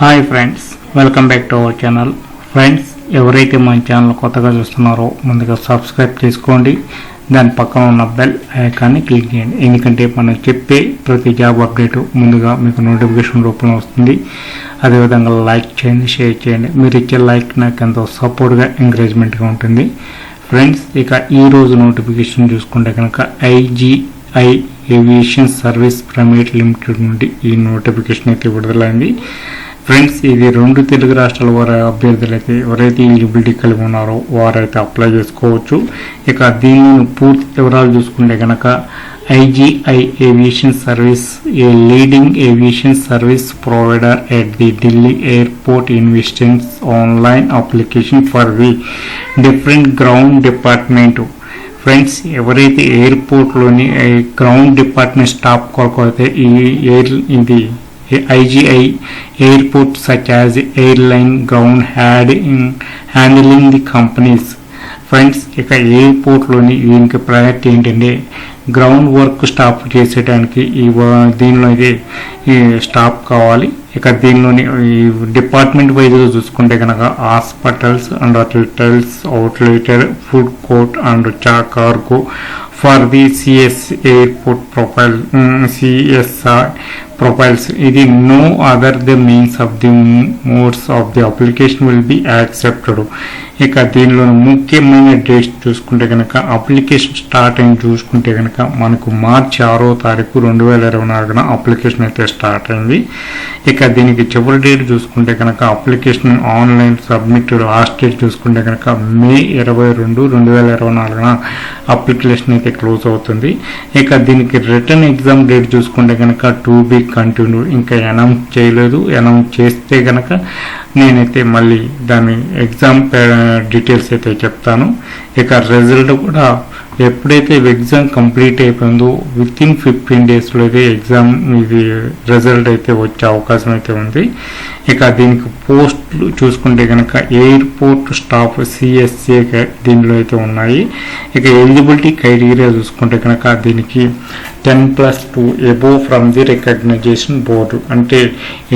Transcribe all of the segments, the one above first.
Hi friends welcome back to our channel friends ఎవరైతే మన channel కొత్తగా చూస్తున్నారో ముందుగా సబ్స్క్రైబ్ చేసుకోండి. దాని పక్కన ఉన్న బెల్ ఐకాన్ని క్లిక్ చేయండి. ఎందుకంటే మనం చెప్పే ప్రతి జాబ్ అప్డేట్ ముందుగా మీకు నోటిఫికేషన్ రూపంలో వస్తుంది. అదేవిధంగా లైక్ చేయండి షేర్ చేయండి. మీరు ఇచ్చే లైక్ నాకు ఎంతో సపోర్ట్గా ఎంకరేజ్మెంట్గా ఉంటుంది. ఫ్రెండ్స్ ఇక ఈ రోజు నోటిఫికేషన్ చూసుకుంటే కనుక IGI aviation service private limited నుండి ఈ నోటిఫికేషన్ అయితే విడుదలైంది. ఫ్రెండ్స్ ఇది రెండు తెలుగు రాష్ట్రాల వారి అభ్యర్థులు అయితే ఎవరైతే ఎలిజిబిలిటీ కలిగి ఉన్నారో. వారైతే అప్లై చేసుకోవచ్చు. ఇక దీనిని పూర్తి వివరాలు చూసుకుంటే కనుక IGI aviation service a leading aviation service provider at the Delhi airport invites online application for the different ground department friends ఎవరైతే ఎయిర్పోర్ట్లోని గ్రౌండ్ డిపార్ట్మెంట్ స్టాఫ్ కొరకు అయితే ఈ ఎయిర్ ఇది IGI airport such as airline ground had in handling the companies friends ఇక ఎయిర్పోర్ట్లోని దీనికి priority ఏంటంటే గ్రౌండ్ వర్క్ స్టాప్ చేసేటానికి ఈ దీనిలో అయితే స్టాప్ కావాలి. ఇక దీనిలోని ఈ డిపార్ట్మెంట్ వైజ్గా చూసుకుంటే కనుక hospitals and retails outlets food court and చా cargo for the CS airport profile CSR profiles ఇది no other the means of the modes of the application will be accepted ఇక దీనిలో ముఖ్యమైన డేట్స్ చూసుకుంటే కనుక అప్లికేషన్ స్టార్ట్ అయింది చూసుకుంటే కనుక మనకు మార్చి ఆరో తారీఖు రెండు వేల ఇరవై నాలుగున అప్లికేషన్ అయితే స్టార్ట్ అయింది. ఇక దీనికి చివరి డేట్ చూసుకుంటే కనుక application online submit last date చూసుకుంటే కనుక మే ఇరవై రెండు రెండు వేల ఇరవై నాలుగున అప్లికేషన్ అయితే క్లోజ్ అవుతుంది. ఇక దీనికి రిటర్న్ ఎగ్జామ్ డేట్ చూసుకుంటే కనుక టూ బీ కంటిన్యూ ఇంకా అనౌన్స్ చేయలేదు. అనౌన్స్ చేస్తే కనుక నేనైతే మళ్ళీ దాని ఎగ్జామ్ డీటెయిల్స్ uh, అయితే చెప్తాను. ఇక రిజల్ట్ కూడా ఎప్పుడైతే ఎగ్జామ్ కంప్లీట్ అయిపోయిందో విత్ ఇన్ ఫిఫ్టీన్ డేస్లో అయితే ఎగ్జామ్ ఇది రిజల్ట్ అయితే వచ్చే అవకాశం అయితే ఉంది. ఇక దీనికి పోస్టులు చూసుకుంటే కనుక ఎయిర్పోర్ట్ స్టాఫ్ సిఎస్ఏ దీనిలో అయితే ఉన్నాయి. ఇక ఎలిజిబిలిటీ క్రైటీరియా చూసుకుంటే కనుక దీనికి ten plus two above from the recognisation board అంటే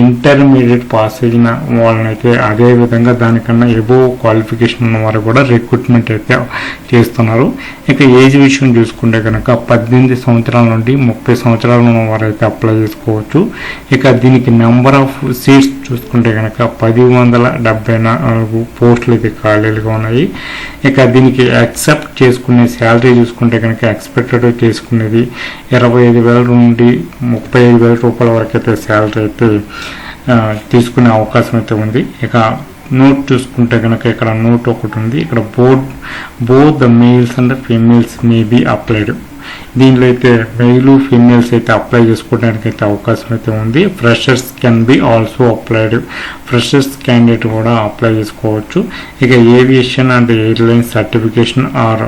ఇంటర్మీడియట్ పాస్ అయిన వాళ్ళనైతే అదే విధంగా దానికన్నా ఎబోవ్ క్వాలిఫికేషన్ ఉన్న వారు కూడా రిక్రూట్మెంట్ అయితే చేస్తున్నారు. ఇక ఏజ్ విషయం చూసుకుంటే కనుక పద్దెనిమిది సంవత్సరాల నుండి ముప్పై సంవత్సరాల ఉన్న వారు అయితే అప్లై చేసుకోవచ్చు. ఇక దీనికి నెంబర్ ఆఫ్ సీట్స్ చూసుకుంటే కనుక పది వందల డెబ్బై నాలుగు పోస్టులు అయితే ఖాళీలుగా ఉన్నాయి. ఇక దీనికి యాక్సెప్ట్ చేసుకునే శాలరీ చూసుకుంటే కనుక ఎక్స్పెక్టెడ్ చేసుకునేది ఇరవై ఐదు వేల నుండి ముప్పై ఐదు వేల రూపాయల వరకు అయితే శాలరీ అయితే తీసుకునే అవకాశం అయితే ఉంది. ఇక నోట్ చూసుకుంటే కనుక ఇక్కడ నోట్ ఒకటి ఉంది. ఇక్కడ board both the males and females may be applied దీనిలో అయితే మెయిల్ ఫీమేల్స్ అయితే అప్లై చేసుకోవడానికి అయితే అవకాశం అయితే ఉంది. Freshers can be also applied freshers candidate కూడా అప్లై చేసుకోవచ్చు. ఇక aviation and airline certification or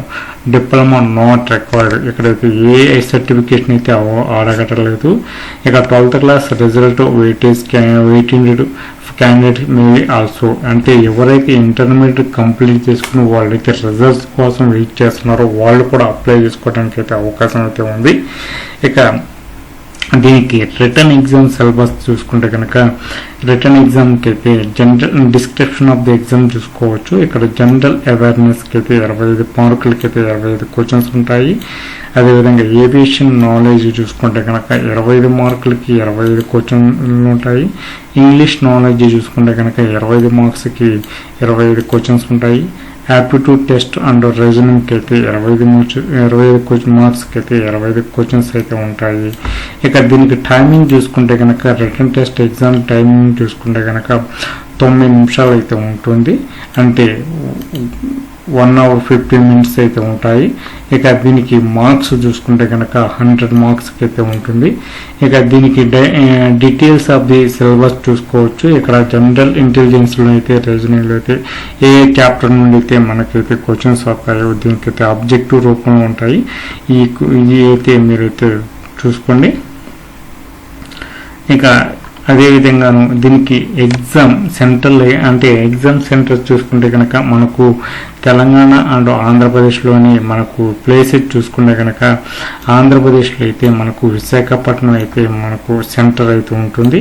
diploma not required ఇక్కడైతే ఏ సర్టిఫికేషన్ అయితే అడగటలేదు ఇక twelfth class result weightage waiting candidate may also అంటే ఎవరైతే ఇంటర్మీడియట్ కంప్లీట్ చేసుకుని వాళ్ళైతే రిజల్ట్స్ కోసం వెయిట్ చేస్తున్నారో వాళ్ళు కూడా అప్లై చేసుకోవడానికి అయితే అవకాశం అయితే ఉంది. ఇక దీనికి రిటర్న్ ఎగ్జామ్ సిలబస్ చూసుకుంటే కనుక రిటర్న్ ఎగ్జామ్కి అయితే general description of the exam చూసుకోవచ్చు. ఇక్కడ జనరల్ అవేర్నెస్కి అయితే ఇరవై ఐదు మార్కులకి అయితే ఇరవై ఐదు క్వశ్చన్స్ ఉంటాయి. అదేవిధంగా ఏవియేషన్ నాలెడ్జ్ చూసుకుంటే కనుక ఇరవై ఐదు మార్కులకి ఇరవై ఐదు క్వశ్చన్లు ఉంటాయి. ఇంగ్లీష్ నాలెడ్జ్ చూసుకుంటే కనుక ఇరవై ఐదు మార్క్స్కి ఇరవై ఐదు క్వశ్చన్స్ ఉంటాయి. యాప్టిట్యూడ్ టెస్ట్ అండ్ రీజనింగ్కి అయితే ఇరవై ఐదు ఇరవై ఐదు క్వశ్చన్ మార్క్స్కి అయితే ఇరవై ఐదు క్వశ్చన్స్ అయితే ఉంటాయి. ఇక దీనికి టైమింగ్ చూసుకుంటే కనుక రిటర్న్ టెస్ట్ ఎగ్జామ్ టైమింగ్ చూసుకుంటే కనుక తొమ్మిది నిమిషాలు అయితే ఉంటుంది. అంటే వన్ అవర్ ఫిఫ్టీన్ మినిట్స్ అయితే ఉంటాయి. ఇక దీనికి మార్క్స్ చూసుకుంటే కనుక హండ్రెడ్ మార్క్స్కి అయితే ఉంటుంది. ఇక దీనికి డీటెయిల్స్ ఆఫ్ ది సిలబస్ చూసుకోవచ్చు. ఇక్కడ జనరల్ ఇంటెలిజెన్స్లో అయితే రీజనింగ్లో అయితే ఏ చాప్టర్ నుండి అయితే మనకైతే క్వశ్చన్స్ వస్తాయో దీనికైతే అబ్జెక్టివ్ రూపంలో ఉంటాయి. ఈ ఇవి అయితే మీరైతే చూసుకోండి. ఇక అదేవిధంగాను దీనికి ఎగ్జామ్ సెంట్రల్ అంటే ఎగ్జామ్ సెంటర్ చూసుకుంటే కనుక మనకు తెలంగాణ అండ్ ఆంధ్రప్రదేశ్లోని మనకు ప్లేసెస్ చూసుకుంటే కనుక ఆంధ్రప్రదేశ్లో అయితే మనకు విశాఖపట్నం అయితే మనకు సెంటర్ అయితే ఉంటుంది.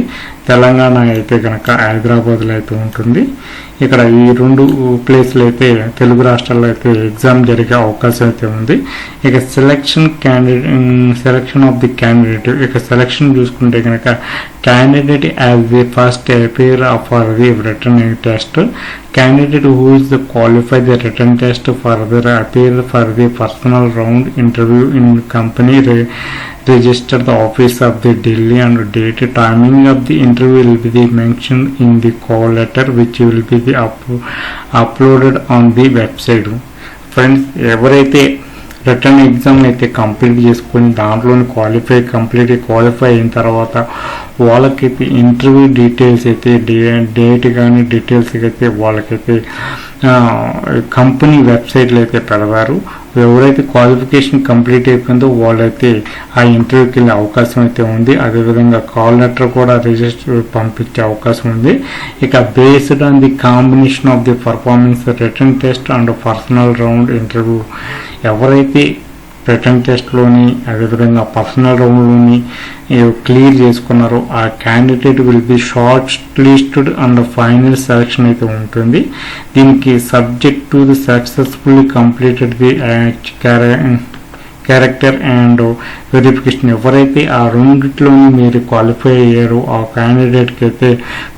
తెలంగాణ అయితే కనుక హైదరాబాద్లో అయితే ఉంటుంది. ఇక్కడ ఈ రెండు ప్లేస్లు అయితే తెలుగు రాష్ట్రాల్లో అయితే ఎగ్జామ్ జరిగే అవకాశం అయితే ఉంది. ఇక selection candidate selection of the candidate ఇక సెలక్షన్ చూసుకుంటే కనుక candidate as the first appear for the written test candidate who is the qualified the written test further appear for the personal round interview in company re- register the office of the Delhi and date timing of the interview will be the mentioned in the call letter which will be the up, uploaded on the website friends ఎవరైతే written exam అయితే complete చేసుకొని దాంట్లోని qualify complete qualify అయిన తర్వాత వాళ్ళకైతే interview details అయితే day date కానీ details అయితే వాళ్ళకైతే కంపెనీ వెబ్సైట్లో అయితే పెడతారు. ఎవరైతే క్వాలిఫికేషన్ కంప్లీట్ అయిపోయిందో వాళ్ళైతే ఆ ఇంటర్వ్యూకి వెళ్ళే అవకాశం అయితే ఉంది. అదేవిధంగా కాల్ లెటర్ కూడా రిజిస్టర్ పంపించే అవకాశం ఉంది. ఇక based on the combination of the performance written test and personal round interview ఎవరైతే రిటర్న్ టెస్ట్లోని అదేవిధంగా పర్సనల్ రౌండ్లోని క్లియర్ చేసుకున్నారో ఆ candidate will be short listed and final selection అయితే ఉంటుంది. దీనికి subject to the successfully completed the character and verification ఎవరైతే ఆ రెండిట్లోని మీరు క్వాలిఫై అయ్యారో ఆ క్యాండిడేట్కి అయితే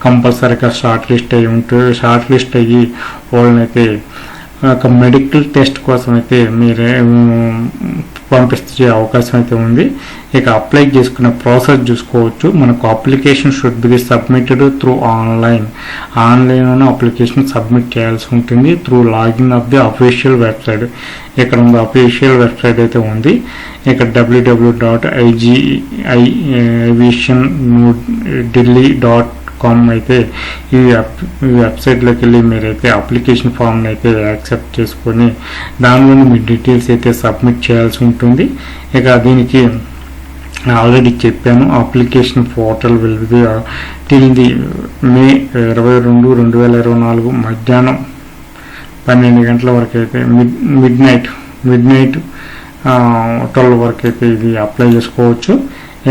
కంపల్సరీగా షార్ట్ లిస్ట్ అయ్యి ఉంటుంది షార్ట్ లిస్ట్ అయ్యి వాళ్ళనైతే ఒక మెడికల్ టెస్ట్ కోసం అయితే మీరే పంపిస్తే అవకాశం అయితే ఉంది. ఇక అప్లై చేసుకున్న ప్రాసెస్ చూసుకోవచ్చు. మనకు application should be submitted through online ఆన్లైన్లోనే అప్లికేషన్ సబ్మిట్ చేయాల్సి ఉంటుంది. Through login of the official website ఇక్కడ ఉంది అఫీషియల్ వెబ్సైట్ అయితే ఉంది. ఇక్కడ WW dot IGI aviation Delhi dot com అయితే ఈ వెబ్సైట్లోకి వెళ్ళి మీరైతే అప్లికేషన్ ఫామ్ని అయితే యాక్సెప్ట్ చేసుకొని దానిలోని మీ డీటెయిల్స్ అయితే సబ్మిట్ చేయాల్సి ఉంటుంది. ఇక దీనికి ఆల్రెడీ చెప్పాను application portal will be till the May ఇరవై రెండు రెండు వేల ఇరవై నాలుగు మధ్యాహ్నం పన్నెండు గంటల వరకు అయితే mid midnight midnight twelve వరకు అయితే ఇది అప్లై చేసుకోవచ్చు.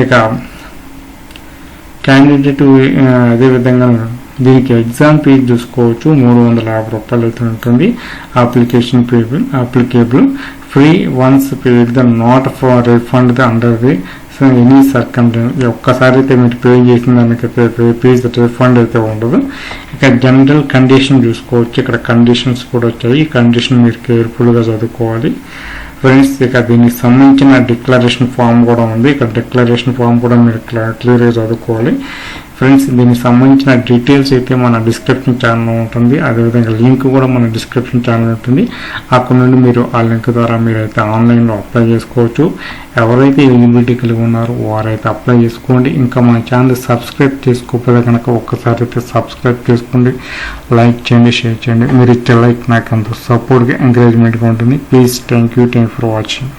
ఇక క్యాండిడేట్ అదే విధంగా దీనికి ఎగ్జామ్ ఫీజు చూసుకోవచ్చు. మూడు వందల యాభై రూపాయలు అయితే ఉంటుంది. Application payable applicable free once paid the not for refund the under the so any circumstance ఒక్కసారి అయితే మీరు పే చేసిన దానికైతే ఫీజు రిఫండ్ అయితే ఉండదు. ఇక జనరల్ కండిషన్ చూసుకోవచ్చు. ఇక్కడ కండిషన్స్ కూడా వచ్చాయి. ఈ కండిషన్ మీరు కేర్ఫుల్గా చదువుకోవాలి. ఫ్రెండ్స్ ఇక దీనికి సంబంధించిన డిక్లరేషన్ ఫామ్ కూడా ఉంది. ఇక్కడ డిక్లరేషన్ ఫామ్ కూడా మీరు క్లియర్గా చదువుకోవాలి. ఫ్రెండ్స్ దీనికి సంబంధించిన డీటెయిల్స్ అయితే మన డిస్క్రిప్షన్ ఛానల్ ఉంటుంది. అదేవిధంగా లింక్ కూడా మన డిస్క్రిప్షన్ ఛానల్ ఉంటుంది. అక్కడ నుండి మీరు ఆ లింక్ ద్వారా మీరైతే ఆన్లైన్లో అప్లై చేసుకోవచ్చు. ఎవరైతే ఎలిజిబిలిటీ కలిగి ఉన్నారో వారైతే అప్లై చేసుకోండి. ఇంకా మన ఛానల్ సబ్స్క్రైబ్ చేసుకోకపోతే కనుక ఒక్కసారి అయితే సబ్స్క్రైబ్ చేసుకోండి. లైక్ చేయండి షేర్ చేయండి. మీరు ఇచ్చే లైక్ నాకు అంత సపోర్ట్గా ఎంకరేజ్మెంట్గా ఉంటుంది. Please thank you thank for watching.